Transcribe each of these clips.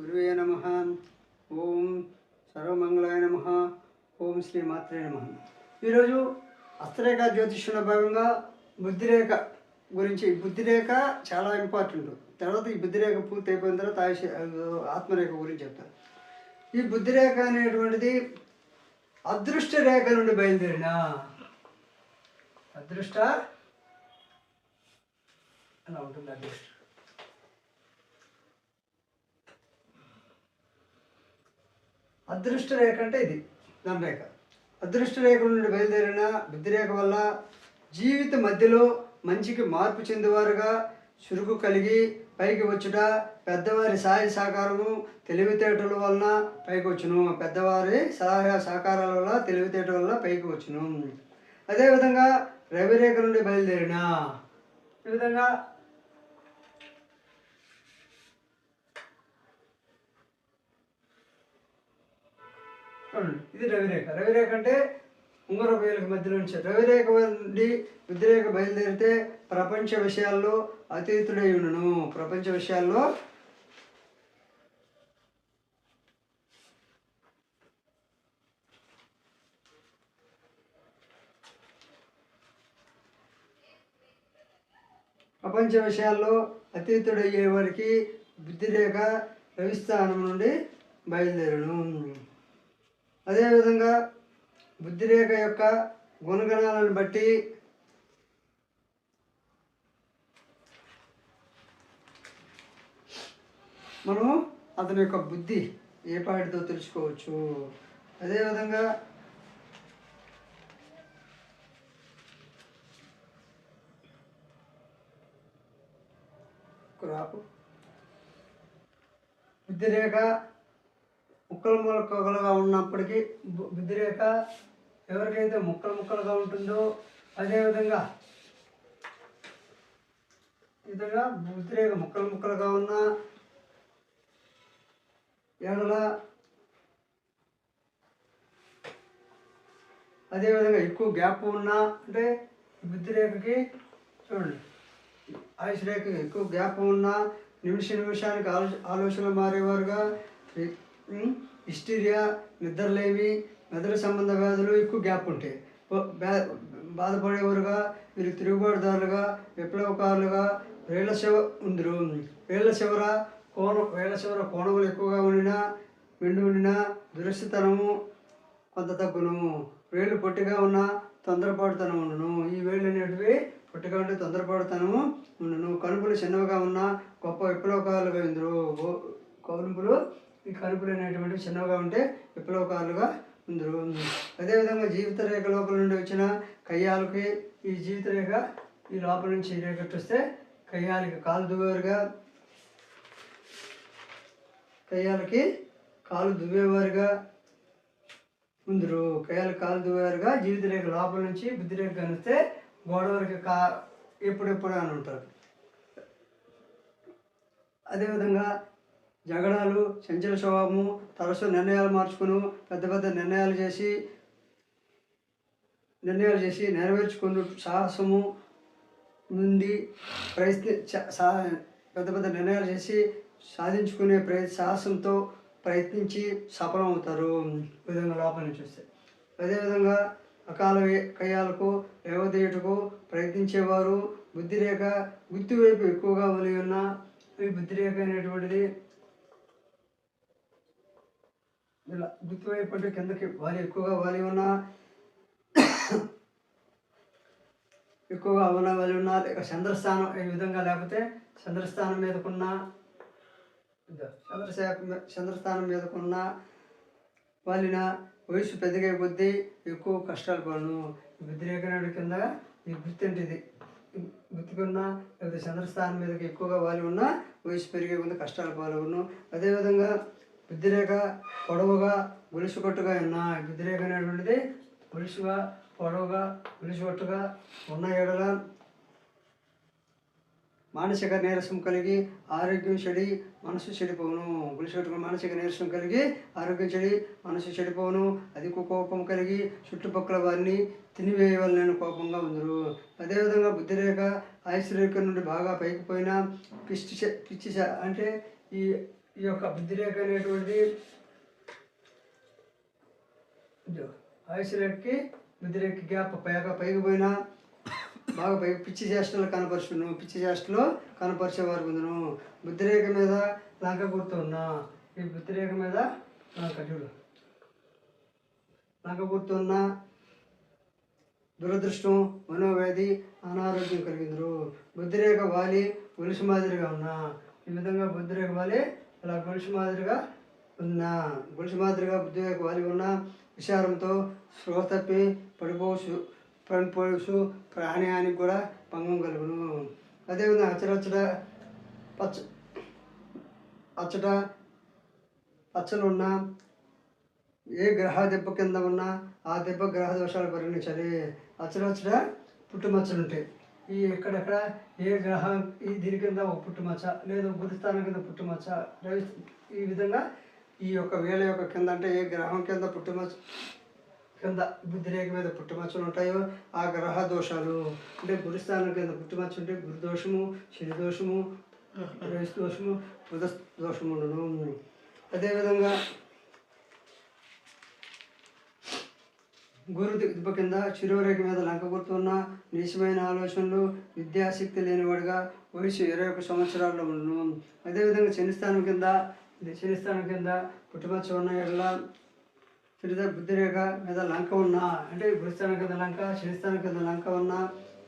గురువే నమ. ఓం సర్వమంగళాయ నమ. ఓం శ్రీ మాత్రే నమ. ఈరోజు హస్తరేఖ జ్యోతిష్యంలో భాగంగా బుద్ధిరేఖ గురించి బుద్ధిరేఖ చాలా ఇంపార్టెంట్. తర్వాత ఈ బుద్ధిరేఖ పూర్తి అయిపోయిన తర్వాత ఆయుష ఆత్మరేఖ గురించి చెప్తాను ఈ బుద్ధిరేఖ అనేటువంటిది అదృష్ట రేఖ నుండి బయలుదేరిన. అదృష్ట అలా ఉంటుంది అదృష్ట. అదృష్ట రేఖ అంటే ఇది. ధనరేఖ అదృష్ట రేఖ నుండి బయలుదేరిన బుద్ధిరేఖ వల్ల జీవిత మధ్యలో మంచికి మార్పు చెందేవారుగా చురుకు కలిగి పైకి వచ్చుట పెద్దవారి సహాయ సహకారము తెలివితేటల వలన పైకి వచ్చును. పెద్దవారి సహాయ సహకారాల వల్ల తెలివితేటల వల్ల పైకి వచ్చును. అదేవిధంగా రవిరేఖ నుండి బయలుదేరిన. ఈ విధంగా చూడండి ఇది రవిరేఖ. రవిరేఖ అంటే ఉంగర వేలకు మధ్యలో నుంచి. రవిరేఖ నుండి బుద్ధిరేఖ బయలుదేరితే ప్రపంచ విషయాల్లో అతీతుడై ఉండను. ప్రపంచ విషయాల్లో ప్రపంచ విషయాల్లో అతీతుడయ్యే వారికి బుద్ధిరేఖ రవిస్థానం నుండి బయలుదేరను. అదేవిధంగా బుద్ధిరేఖ యొక్క గుణగణాలను బట్టి మనం అతని యొక్క బుద్ధి ఏ పాటితో తెలుసుకోవచ్చు? అదేవిధంగా క్రాపు బుద్ధిరేఖ ముక్కలు ముక్కలుగా ఉన్నప్పటికీ బు- బుద్ధిరేఖ ఎవరికైతే ముక్కలు ముక్కలుగా ఉంటుందో అదేవిధంగా ఈ విధంగా బుద్ధిరేఖ ముక్కలు ముక్కలుగా ఉన్న ఎడల అదేవిధంగా ఎక్కువ గ్యాప్ ఉన్నా అంటే బుద్ధిరేఖకి చూడండి ఆయుష్ రేఖకి ఎక్కువ గ్యాప్ ఉన్నా నిమిష నిమిషానికి ఆలో ఆలోచనలు మారేవారుగా హిస్టీరియా నిద్రలేమి మెదడు సంబంధ వ్యాధులు ఎక్కువ గ్యాప్ ఉంటాయి. బాధపడేవారుగా వీరు తిరుగుబాటుదారులుగా విప్లవకారులుగా వేళ్ళ శివ ఉందరు. వేళ్ళ శివర కోణం వేల శివర కోణములు ఎక్కువగా ఉండినా మెండు ఉండినా దురస్థితనము కొంత తగ్గును. వేళ్ళు పొట్టిగా ఉన్న తొందరపాటుతనం ఉండును. ఈ వేళ్ళు అనేటివి పొట్టిగా ఉంటే తొందరపాటుతనము ఉండును. కనుపులు చిన్నవిగా ఉన్న గొప్ప విప్లవకారులుగా ఇందురు కనుపులు ఈ కనుపులు అనేటువంటివి చిన్నగా ఉంటే విప్లవకారులుగా ఉందరు అదేవిధంగా జీవిత రేఖ లోపల నుండి వచ్చిన కయ్యాలకి ఈ జీవిత రేఖ ఈ లోపల నుంచి ఈ కయ్యాలకి కాలు దువ్వేవారుగా కయ్యాలకి కాలు దువ్వేవారుగా ఉందరు. కయ్యాలు కాలు దువ్వారుగా జీవిత రేఖ లోపల నుంచి బుద్ధి రేఖ కనిస్తే గోడ వరకు కా ఎప్పుడెప్పుడు అని ఉంటారు. అదేవిధంగా జగడాలు చంచల స్వభావము తరచు నిర్ణయాలు మార్చుకుని పెద్ద పెద్ద నిర్ణయాలు చేసి నిర్ణయాలు చేసి నెరవేర్చుకుని సాహసము నుండి ప్రయత్ని సా పెద్ద పెద్ద నిర్ణయాలు చేసి సాధించుకునే ప్రయ సాహసంతో ప్రయత్నించి సఫలమవుతారు. ఈ విధంగా లోపల నుంచి వస్తే అదేవిధంగా అకాల కయాలకు కయ్యాలకు ప్రయత్నించేవారు బుద్ధిరేఖ గుర్తు వైపు ఎక్కువగా వలి ఉన్న ఈ బుద్ధిరేఖ అనేటువంటిది ఇలా గుర్తు అంటే కిందకి వాలి ఎక్కువగా వాలి ఉన్న ఎక్కువగా అవన వాలి ఉన్న లేక చంద్రస్థానం ఈ విధంగా లేకపోతే చంద్రస్థానం మీదకున్న ఇదో చంద్రశేఖ చంద్రస్థానం మీదకున్న వాలిన వయసు పెద్దగా కొద్దీ ఎక్కువ కష్టాలు పడను. బుద్ధిరేఖ కింద ఈ గుర్తు అంటే గుర్తుకున్న లేకపోతే చంద్రస్థానం మీదకి ఎక్కువగా వాలి ఉన్నా వయసు పెరిగే కొద్ది కష్టాలు పాల్గొను అదేవిధంగా బుద్ధిరేఖ పొడవుగా గొలుసు కొట్టుగా ఉన్న బుద్ధిరేఖ అనేటువంటిది గొలుసుగా పొడవుగా గొలుసుకొట్టుగా ఉన్న ఎడల మానసిక నీరసం కలిగి ఆరోగ్యం చెడి మనసు చెడిపోను గులిసెట్టుకుని మానసిక నీరసం కలిగి ఆరోగ్యం చెడి మనసు చెడిపోను అధిక కోపం కలిగి చుట్టుపక్కల వారిని తినివేయవలనని కోపంగా ఉందరు. అదేవిధంగా బుద్ధిరేఖ ఆయుష్ రేఖ నుండి బాగా పైకి పోయిన పిచ్చి పిచ్చి అంటే ఈ ఈ యొక్క బుద్ధిరేఖ అనేటువంటిది ఇదో ఆయుష్ రేఖకి బుద్ధిరేఖకి గ్యాప్ పైగా పైకి పోయినా బాగా పై పిచ్చి చేష్టలు కనపరుచును పిచ్చి చేష్టలో కనపరిచేవారు బుద్ధిరేఖ మీద లంక గుర్తు ఉన్నా. ఈ బుద్ధిరేఖ మీద లంక చూడు. లంక గుర్తు ఉన్న. దురదృష్టం మనోవ్యాధి అనారోగ్యం కలిగిందరు. బుద్ధిరేఖ వాలి గొలుసు మాదిరిగా ఉన్నా. ఈ విధంగా బుద్ధిరేఖ వాలి అలా గొలుసు మాదిరిగా ఉన్న గొలుసు మాదిరిగా బుద్ధిగా వాలి ఉన్న విచారంతో స్పృహ తప్పి పడిపోవచ్చు పడిపోవచ్చు. ప్రాణయానికి కూడా భంగం కలుగును. అదేవిధంగా అచ్చరచ్చట పచ్చ అచ్చట అచ్చలున్న ఏ గ్రహ దెబ్బ కింద ఉన్నా ఆ దెబ్బ గ్రహ దోషాలు పరిగణించాలి. అచ్చరచ్చట పుట్టుమచ్చలు ఉంటాయి ఈ ఎక్కడెక్కడ ఏ గ్రహం ఈ దీని కింద ఒక పుట్టుమచ్చ లేదా గురుస్థానం కింద పుట్టుమచ్చ. రవి ఈ విధంగా ఈ యొక్క వేల యొక్క కింద అంటే ఏ గ్రహం కింద పుట్టుమచ్చ కింద బుద్ధిరేఖ మీద పుట్టుమచ్చలు ఉంటాయో ఆ గ్రహ దోషాలు. అంటే గురుస్థానం కింద పుట్టుమచ్చ ఉంటే గురుదోషము శని దోషము రవి దోషము బుధ దోషము ఉండను. అదేవిధంగా గురు దిబ్బ కింద చిరువరేఖ మీద లంక గుర్తున్న నీచమైన ఆలోచనలు విద్యాశక్తి లేనివాడుగా వయసు ఇరవై ఒక్క సంవత్సరాల్లో ఉండను. అదేవిధంగా శనిస్థానం కింద శనిస్థానం కింద పుట్టుమచ్చ ఉన్న ఎడల చిరుత బుద్ధిరేఖ మీద లంక ఉన్న అంటే గురుస్థానం కింద లంక శనిస్థానం కింద లంక ఉన్న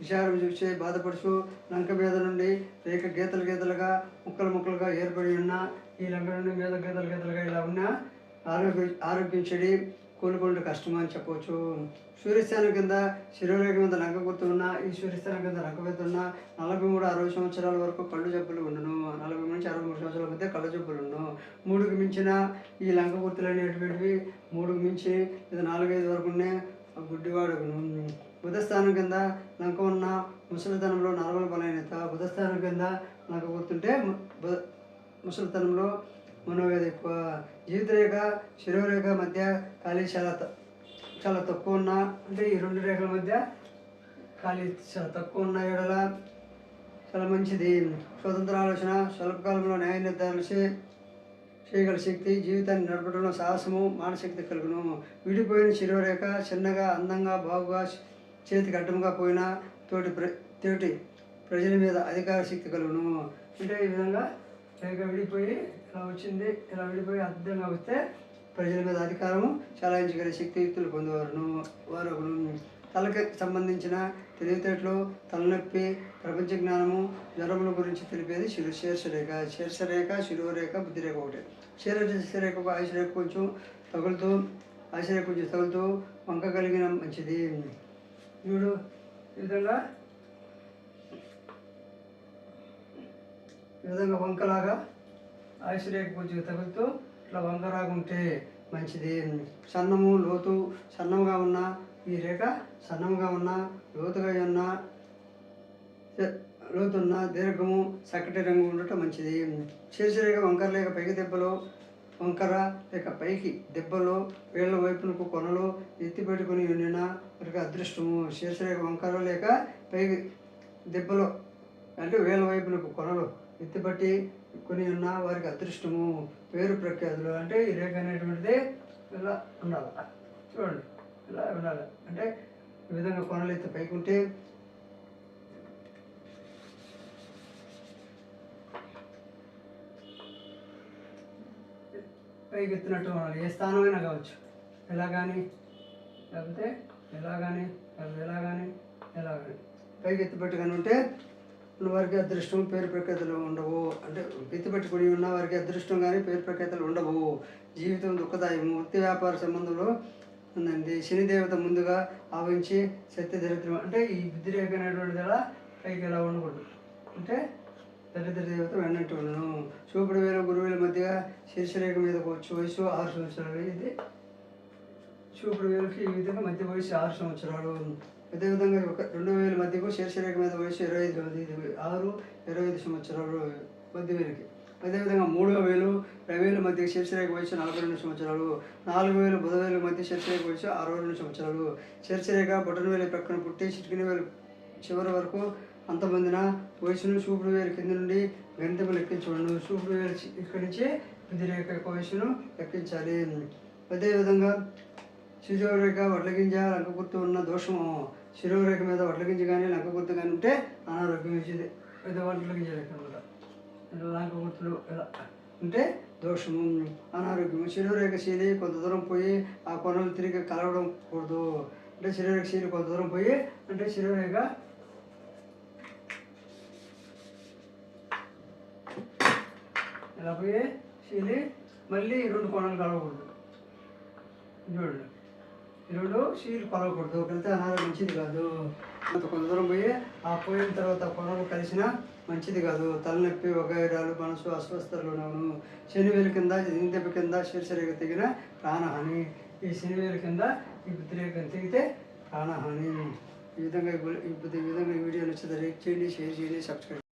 విచారం చూసే బాధపడుచు లంక మీద నుండి రేఖ గీతలు గీతలుగా ముక్కలు ముక్కలుగా ఏర్పడి ఉన్న ఈ లంక నుండి మీద గీతలు గీతలుగా ఇలా ఉన్న ఆరోగ్య ఆరోగ్యం చెడి కోలుకోండి కష్టం అని చెప్పవచ్చు. సూర్యస్థానం కింద శిరోరేఖ మీద లంక గుర్తు ఉన్న ఈ సూర్యస్థానం కింద లంక గుర్తు నలభై మూడు అరవై సంవత్సరాల వరకు కళ్ళు జబ్బులు ఉండను. నలభై నుంచి అరవై మూడు సంవత్సరాల మధ్య కళ్ళు జబ్బులు ఉండను. మూడుకి మించిన ఈ లంక గుర్తులు అనేటువంటివి మూడుకు మించి ఇది నాలుగైదు వరకునే గుడ్డివాడుకును బుధస్థానం కింద లంక ఉన్న ముసలితనంలో నలభై బలహీనత. బుధస్థానం కింద లంక గుర్తుంటే బుధ ముసలితనంలో మనోవేద ఎక్కువ జీవితరేఖ శిరోరేఖ మధ్య ఖాళీ చాలా చాలా తక్కువ ఉన్న అంటే ఈ రెండు రేఖల మధ్య ఖాళీ చాలా తక్కువ ఉన్న ఎడల చాలా మంచిది. స్వతంత్ర ఆలోచన స్వల్పకాలంలో న్యాయ నిర్ధారణ చేయగల శక్తి జీవితాన్ని నడపడంలో సాహసము మానశక్తి కలుగును. విడిపోయిన శిరోరేఖ చిన్నగా అందంగా బాగుగా చేతికి అడ్డంగా పోయిన తోటి ప్ర తోటి ప్రజల మీద అధికార శక్తి కలుగును. అంటే ఈ విధంగా రేఖ విడిపోయి ఇలా వచ్చింది ఇలా విడిపోయి అర్థంగా వస్తే ప్రజల మీద అధికారము చలాయించగల శక్తియుక్తులు పొందేవారును వారు తలకి సంబంధించిన తెలివితేటలు తలనొప్పి ప్రపంచ జ్ఞానము జ్వరముల గురించి తెలిపేది శిరు శీర్షరేఖ. శీర్షరేఖ శిరోరేఖ బుద్ధిరేఖ ఒకటి. శీర్షరేఖకు ఆయుషరేఖ కొంచెం తగులుతూ ఆయుషరేఖ కొంచెం తగులుతూ వంక కలిగిన మంచిది. చూడు ఈ విధంగా. ఈ విధంగా వంకలాగా ఆయుష్ రేఖ తగులుతూ ఇట్లా వంకరాగా ఉంటే మంచిది. సన్నము లోతు సన్నముగా ఉన్న ఈ రేఖ సన్నముగా ఉన్న లోతుగా ఉన్న లోతున్న దీర్ఘము చక్కటి రంగు ఉండటం మంచిది. శీర్షరేఖ వంకర లేక పైకి దెబ్బలో వంకర లేక పైకి దెబ్బలో వేళ్ళ వైపునకు కొనలో ఎత్తి పెట్టుకుని ఉండిన వారికి అదృష్టము. శీర్షరేఖ వంకర లేక పైకి దెబ్బలో అంటే వేల వైపునకు కొనలు ఎత్తిపట్టి కొని ఉన్న వారికి అదృష్టము పేరు ప్రఖ్యాతులు అంటే ఈ రేఖ అనేటువంటిది ఇలా ఉండాలి. చూడండి ఇలా ఉండాలి. అంటే ఈ విధంగా కొనలు అయితే పైకుంటే పైకి ఎత్తినట్టు ఉండాలి. ఏ స్థానమైనా కావచ్చు. ఎలా కానీ లేకపోతే ఎలా కానీ లేకపోతే ఎలా కానీ ఎలా కానీ పైకి ఎత్తిపెట్టుకొని ఉంటే వారికి అదృష్టం పేరు ప్రఖ్యాతలు ఉండవు. అంటే ఎత్తిపెట్టుకుని ఉన్న వారికి అదృష్టం కానీ పేరు ప్రఖ్యాతలు ఉండవు. జీవితం దుఃఖదాయము వృత్తి వ్యాపార సంబంధంలో ఉందండి. శనిదేవత ముందుగా ఆవించి సత్య దరిద్రం అంటే ఈ బుద్ధి రేఖ పైకి ఎలా ఉండకూడదు? అంటే దరిద్ర దేవత వెన్నట్టు ఉండను. చూపుడు వేల గురువుల మధ్య శీర్షరేఖ మీద వచ్చు వయసు ఆరు సంవత్సరాలు. ఇది చూపుడు వేలకి ఈ విధంగా మధ్య వయసు ఆరు సంవత్సరాలు. అదేవిధంగా ఒక రెండు వేల మధ్యకు శీర్షరేఖ మీద వయసు ఇరవై ఐదు ఆరు ఇరవై ఐదు సంవత్సరాలు మధ్య వేలకి అదేవిధంగా మూడో వేలు రవేల మధ్య శీర్షరేఖ వయసు నలభై రెండు సంవత్సరాలు నాలుగు వేలు బుధవేల మధ్య శీర్షరేఖ వయసు అరవై రెండు సంవత్సరాలు. శీర్షరేఖ బొటన వేలు ప్రక్కన పుట్టి చిటికిన వేలు చివరి వరకు అంతమందిన వయసును చూపుడు వేలు కింద నుండి గణితం లెక్కించబడను. చూపుడు వేలు ఇక్కడి నుంచి వ్యతిరేక యొక్క వయసును లెక్కించాలి. అదేవిధంగా శిశువురేఖ వడ్లగింజ లంక గుర్తు ఉన్న దోషము శిరోరేఖ మీద వడ్లగింజ కానీ లంక గుర్తు కానీ ఉంటే అనారోగ్యం వచ్చింది పెద్ద వడ్లగింజ లంక గుర్తులు ఇలా ఉంటే దోషము అనారోగ్యము. శిరోరేఖ శీలి కొంత దూరం పోయి ఆ కొనలు తిరిగి కలవడం కూడదు. అంటే శిరోరేఖ శీలి కొంత దూరం పోయి అంటే శిరోరేఖ ఇలా పోయి శీలి మళ్ళీ రెండు కొనలు కలవకూడదు. చూడండి. రెండు సీలు కొలవకూడదు కలితే అనారోగ్యం మంచిది కాదు. అంత కొంత దూరం పోయి ఆ పోయిన తర్వాత కొనలు కలిసిన మంచిది కాదు. తలనొప్పి వగైరాలు మనసు అస్వస్థతలోనూ శనివేలు కింద దెబ్బ కింద శీర్షరేఖ తెగిన ప్రాణహాని. ఈ శనివేలు కింద ఈ బుద్ధిరేఖ తెగితే ప్రాణహాని. ఈ విధంగా ఈ ఈ విధంగా ఈ వీడియో నచ్చితే లైక్ చేయండి షేర్ చేయండి సబ్స్క్రైబ్